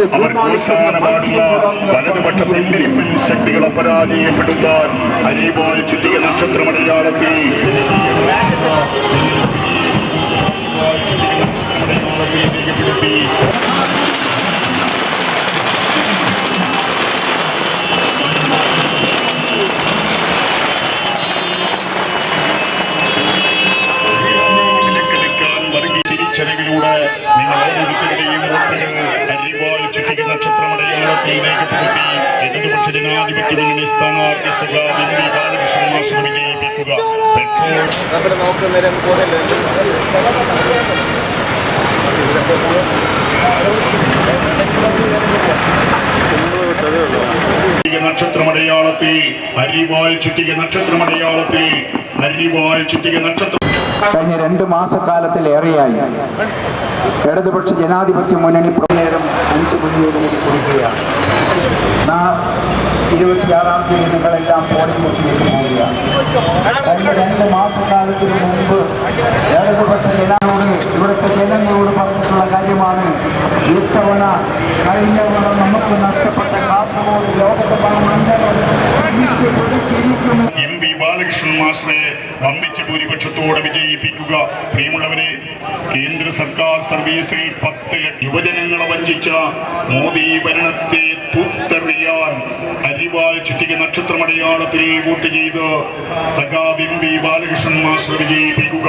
അവസാന പാടുക വലതുപക്ഷ പിന്തിരിപ്പൻ ശക്തികളെ പരാജയപ്പെടുത്താൻ അരീബായ ചുറ്റിക നക്ഷത്രമടയാളത്തിൽ. വിലക്കെടുക്കാൻ നക്ഷത്രമടയാളത്തിൽ രേഖപ്പെടുത്തി ഇടതുപക്ഷ ജനാധിപത്യ മുന്നണി സ്ഥാനാർത്ഥി സഖാ എം ബാലകൃഷ്ണൻ മാസ്റ്റർ വിജയിപ്പിക്കുക പോകുന്നില്ല ചുറ്റിക നക്ഷത്രമടയാളത്തിൽ അരിവാൾ ചുറ്റിക നക്ഷത്രമടയാളത്തിൽ അരിവാൾ ചുറ്റിക നക്ഷത്ര കഴിഞ്ഞ രണ്ട് മാസക്കാലത്തിലേറെയായി ഇടതുപക്ഷ ജനാധിപത്യ മുന്നണി പ്രമേയം അഞ്ച് മുൻഗണനയിൽ കൊടുക്കുകയാണ്. നാ- ഇരുപത്തിയാറാം തീയതി നിങ്ങളെല്ലാം പോളിംഗ് ബൂത്തിലേക്ക് പോവുകയാണ്. കഴിഞ്ഞ രണ്ട് മാസക്കാലത്തിന് മുമ്പ് ഇടതുപക്ഷ ജനങ്ങളോട് ഇവിടുത്തെ ജനങ്ങളോട് പറഞ്ഞിട്ടുള്ള കാര്യമാണ് ഇത്തവണ കഴിഞ്ഞ നമുക്ക് നഷ്ടപ്പെട്ട കാസർഗോഡ് ലോകസഭാ മണ്ഡലം എം വി ബാലകൃഷ്ണൻ മാസ്റ്ററെ വമ്പിച്ച ഭൂരിപക്ഷത്തോടെ വിജയിപ്പിക്കുക. പ്രിയമുള്ളവരെ കേന്ദ്ര സർക്കാർ സർവീസിൽ പത്ത് യുവജനങ്ങളെ വഞ്ചിച്ച മോദി ഭരണത്തെ തൂത്തെറിയാൻ അരിവാൾ ചുറ്റിക നക്ഷത്രമടയാളത്തിൽ വോട്ട് ചെയ്ത് സഖാബ് എം വി ബാലകൃഷ്ണൻ മാസ്റ്റർ വിജയിപ്പിക്കുക.